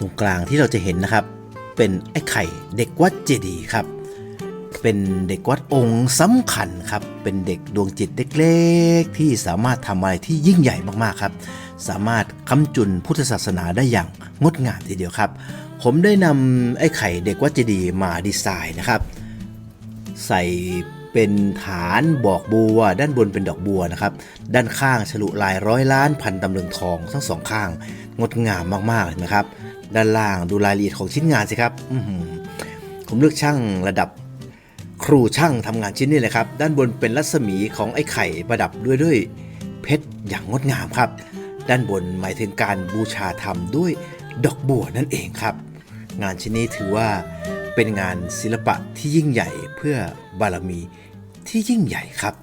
รงกลางที่เราจะเห็นนะครับ เป็นไอ้ไข่เด็กวัดเจดีย์ครับ เป็นเด็กวัดองค์สำคัญครับ เป็นเด็กดวงจิตเล็กๆ ที่สามารถทำอะไรที่ยิ่งใหญ่มากๆครับ สามารถค้ำจุนพุทธศาสนาได้อย่างงดงามทีเดียวครับ ผมได้นำไอ้ไข่เด็กวัดเจดีย์มาดีไซน์นะครับ ใส่ เป็นฐานบอกบัว ด้านบนเป็นดอกบัวนะครับ ด้านข้างฉลุลายร้อยล้านพันตำลึงทองทั้งสองข้าง งดงามมากๆนะครับ ด้านล่างดูรายละเอียดของชิ้นงานสิครับผมเลือกช่างระดับครูช่างทำงานชิ้นนี้เลยครับ ด้านบนเป็นรัศมีของไอ้ไข่ประดับด้วยด้วยเพชรอย่างงดงามครับ ด้านบนหมายถึงการบูชาธรรมด้วยดอกบัวนั่นเองครับ งานชิ้นนี้ถือว่า เป็นงานศิลปะที่ยิ่งใหญ่เพื่อบารมีที่ยิ่งใหญ่ครับ